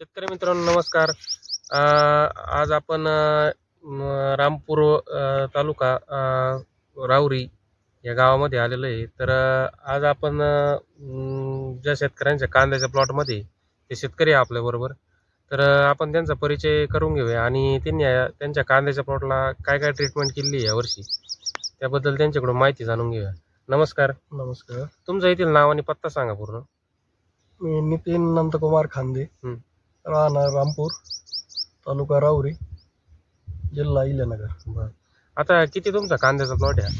शेतकरी मित्रांनो नमस्कार. आज आपण रामपूर तालुका अ, राऊरी या गावामध्ये आलेलो आहे. तर आज आपण ज्या शेतकऱ्यांच्या कांद्याच्या प्लॉटमध्ये ते शेतकरी आहे आपल्याबरोबर तर आपण त्यांचा परिचय करून घेऊया आणि त्यांनी त्यांच्या कांद्याच्या प्लॉटला काय काय ट्रीटमेंट केली आहे यावर्षी त्याबद्दल त्यांच्याकडून माहिती जाणून घेऊया. नमस्कार. नमस्कार. तुमचं येथील नाव आणि पत्ता सांगा पूर्ण. मी नितीन नंदकुमार खांदे. राहणार रामपूर तालुका राहुरी जिल्हा इलेनगर बरं. आता किती तुमचा कांद्याचा प्लॉट आहे?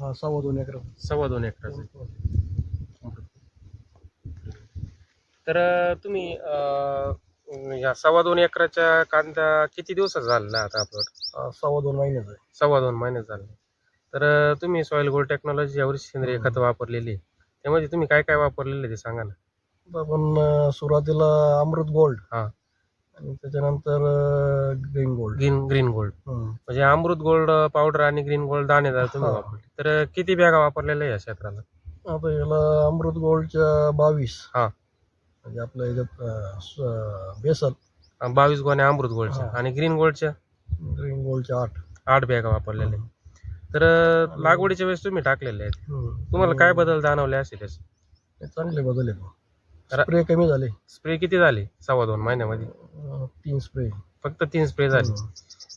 हा सव्वा दोन एकर. सव्वा दोन एकराचा आहे. तर अं, तुम्ही अं, या सव्वा दोन एकराच्या कांदा किती दिवसाचा झालेला आहे आता प्लॉट हा, सव्वा दोन महिन्याचा आहे. सव्वा दोन महिने झाले. तर अं, तुम्ही सॉइल गोल्ड टेक्नॉलॉजी यावर्षी सेंद्रिय खतं वापरलेली आहे. त्यामध्ये तुम्ही काय काय वापरलेले ते सांगा ना. आपण सुरुवातीला अमृत गोल्ड हा. आणि त्याच्यानंतर green gold green green gold म्हणजे अमृत गोल्ड पावडर आणि ग्रीन गोल्ड दाणेदार तुम्ही. वापरले तर किती बॅगा वापरलेल्या आहे या क्षेत्राला आता याला अमृत गोल्डच्या बावीस हा. म्हणजे आपल्या याच्यात अं, बावीस गोण्या अमृत गोल्डच्या. आणि ग्रीन गोल्डच्या ग्रीन गोल्डच्या आठ आठ बॅगा वापरलेल्या आहे. तर लागवडीच्या वेळेस तुम्ही टाकलेले आहेत. तुम्हाला काय बदल जाणवले असेल? हे चांगले बदल आहेत रा- स्प्रे कमी झाले. स्प्रे किती झाले? सव्वा दोन महिन्यामध्ये. अं, तीन स्प्रे फक्त तीन स्प्रे झाले.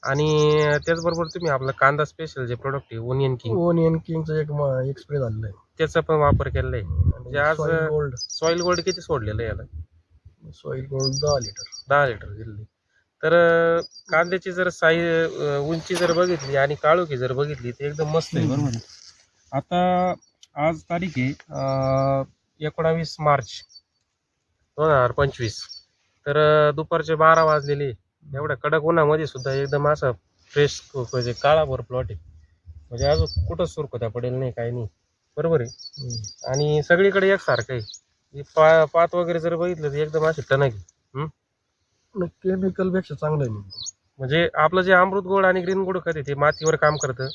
आणि त्याचबरोबर तुम्ही आपला कांदा स्पेशल जे प्रोडक्ट आहे ओनियन किंग ओनियन किंगचा एक म- एक स्प्रे झालेला आहे. त्याचा पण वापर केलेला आहे. म्हणजे आज- सॉइल गोल्ड सॉइल गोल्ड किती सोडलेलं आहे याला? सॉइल गोल्ड दहा लिटर दहा लिटर दिले तर अं, कांद्याची जर साईज उंची जर बघितली आणि काळोखी जर बघितली तर एकदम मस्त आहे. बरोबर आहे. आता आज तारीख आहे अं, एकोणावीस मार्च. दोन हजार पंचवीस. तर दुपारचे बारा वाजलेले. एवढ्या कडक उन्हामध्ये सुद्धा एकदम असं फ्रेश म्हणजे काळाभर प्लॉट आहे. म्हणजे अजून कुठंच सुरकुत्या पडेल नाही काही नाही. बरोबर आहे. आणि सगळीकडे एकसारखं आहे. ही पा पात वगैरे जर बघितलं तर एकदम अशी टणक आहे. केमिकलपेक्षा चांगलं आहे. म्हणजे आपलं जे अमृत गोड आणि ग्रीन गोड खत ते मातीवर काम करतं.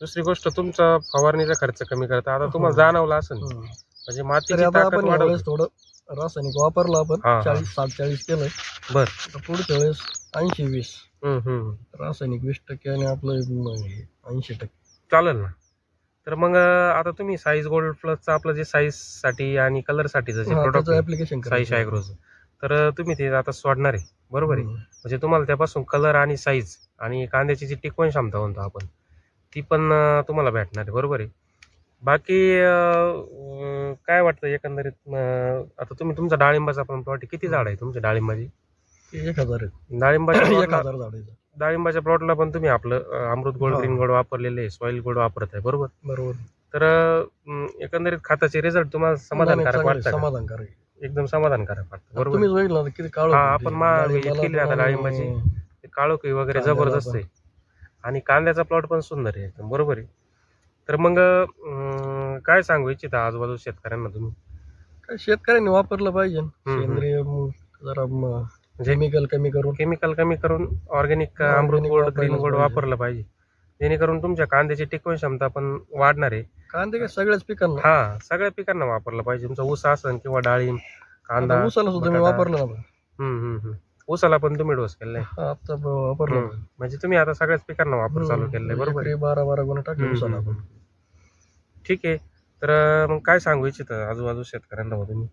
दुसरी गोष्ट तुमचा फवारणीचा खर्च कमी करतं. आता तुम्हाला हो. जाणवलं असेल. हम्म. म्हणजे यावेळेस थोडं रासायनिक वापरलं हा, आपण. चाळीस साठ चाळीस केलंय बर. आता पुढच्या वेळेस ऐंशी वीस हम्म, हम्म. रासायनिक वीस टक्के आणि आपलं ऐंशी टक्के. चालेल ना. तर मग अं, आता तुम्ही साईज गोल्ड प्लसचं आपलं जे साईजसाठी आणि कलर साठीचं जे हा, प्रोडक्ट ऍप्लिकेशन साई शायग्रोज तर अं, तुम्ही ते आता सोडणार आहे. बरोबर आहे? म्हणजे तुम्हाला त्यापासून कलर आणि साईज आणि कांद्याची जी टिकवण क्षमता म्हणतो आपण ती पण अं, तुम्हाला भेटणार आहे. बरोबर आहे? बाकी अं, काय वाटतं एकंदरीत? आता तुम्ही तुमचा डाळिंबाचा पण प्लॉट किती झाड आहे तुमच्या डाळिंबाची? एक हजार आहे. डाळिंबाच्या एक plot ला- हजार झाड आहे डाळिंबाच्या प्लॉटला पण तुम्ही आपलं अं, अमृत गोल्ड हा. ग्रीन गोल्ड वापरलेले आहे सॉइल गोल्ड वापरत आहे बरोबर? बरोबर. तर अं, एकंदरीत खताचे रिझल्ट तुम्हाला समाधानकारक चांगलं आहे, वाटतं? समाधानकारक आहे. एकदम समाधानकारक वाटतं बरोबर? तुम्हीच बघितलं ना किती काळ हा, आपण मा- केली आता डाळिंबाची. ते काळोखी वगैरे कांद्याला जबरदस्त. आहे. आणि कांद्याचा प्लॉट पण सुंदर आहे एकदम बरोबर आहे. तर मग अं, काय सांगू इच्छिता आजूबाजू शेतकऱ्यांना तुम्ही? काय शेतकऱ्यांनी वापरलं पाहिजे हम्म. सेंद्रिय म, जरा केमिकल कमी करून. केमिकल कमी करून ऑर्गॅनिक Organic अमृत गोल्ड वापरायलाच ग्रीन गोल्ड पाहिजे. वापरलं पाहिजे. जेणेकरून तुमच्या कांद्याची टिकवण क्षमता पण वाढणार आहे. कांदे काय सगळ्याच पिकांना? हा सगळ्या पिकांना वापरलं पाहिजे. तुमचा ऊस असन किंवा डाळिंब कांदा आता ऊसाला सुद्धा मी बटाटा. वापरलं ना हम्म हम्म हम्म. ऊसाला पण तुम्ही डोस केलाय हा, आता ब- वापरलं हम्म. म्हणजे तुम्ही आता सगळ्याच पिकांना वापर चालू केलाय बरोबर आहे? एकरी बारा बारा गुण टाकले हम्म, ऊसाला हम्म, आपण. ठीक आहे. तर मग काय सांगू इच्छित आजूबाजू शेतकऱ्यांना हो तुम्ही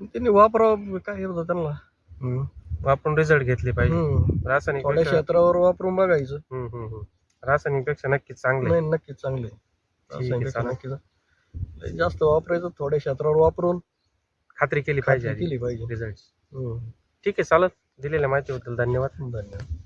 त्यांनी वापरावं काय होतं त्यांना? वापरून रिझल्ट घेतले पाहिजे. हम्म. रासायनिक थोड्या पेक्षा- क्षेत्रावर वापरून बघायचं. हम्म, हम्म, हम्म. रासायनिकपेक्षा नक्कीच चांगलं. नाही नक्कीच चांगले. रासायनिक चालेल. नक्कीच लय जास्त वापरायचं थोड्या क्षेत्रावर वापरून खात्री केली पाहिजे खात्री केली पाहिजे. रिझल्ट हम्म. ठीक आहे चालत दिलेल्या माहितीबद्दल धन्यवाद. धन्यवाद.